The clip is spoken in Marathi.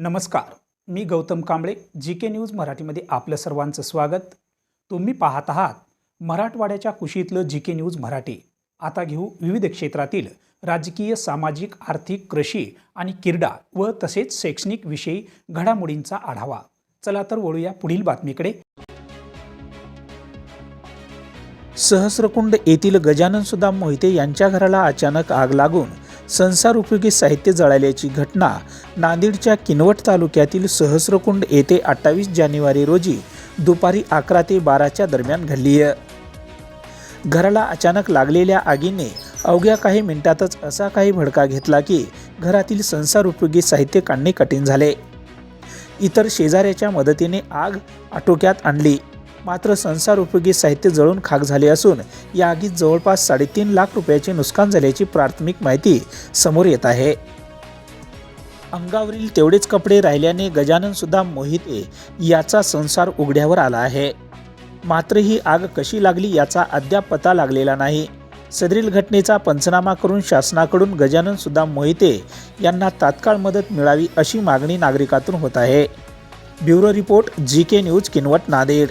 नमस्कार मी Gautam Kamble G K news मराठीमध्ये आपलं सर्वांचं स्वागत. तुम्ही पाहत आहात मराठवाड्याच्या कुशीतलं जी के न्यूज मराठी. आता घेऊ विविध क्षेत्रातील राजकीय सामाजिक आर्थिक कृषी आणि क्रीडा व तसेच शैक्षणिक विषयी घडामोडींचा आढावा. चला तर वळूया पुढील बातमीकडे. सहस्रकुंड येथील गजानन सुदाम मोहिते यांच्या घराला अचानक आग लागून संसार उपयोगी साहित्य जळाल्याची घटना नांदेडच्या किनवट तालुक्यातील सहस्रकुंड येथे अठ्ठावीस जानेवारी रोजी दुपारी अकरा ते बाराच्या दरम्यान घडली आहे. घराला अचानक लागलेल्या आगीने अवघ्या काही मिनिटातच असा काही भडका घेतला की घरातील संसार उपयोगी साहित्य काढणे कठीण झाले. इतर शेजाऱ्याच्या मदतीने आग आटोक्यात आणली. मात्र संसार उपयोगी साहित्य जळून खाक झाले असून या आगीत जवळपास साडेतीन लाख रुपयाचे नुकसान झाल्याची प्राथमिक माहिती समोर येत आहे. अंगावरील तेवढेच कपडे राहिल्याने गजानन सुद्धा मोहिते याचा संसार उघड्यावर आला आहे. मात्र ही आग कशी लागली याचा अद्याप पता लागलेला नाही. सदरील घटनेचा पंचनामा करून शासनाकडून गजानन सुद्धा मोहिते यांना तात्काळ मदत मिळावी अशी मागणी नागरिकातून होत आहे. Bureau report G K news Kinwat Nanded.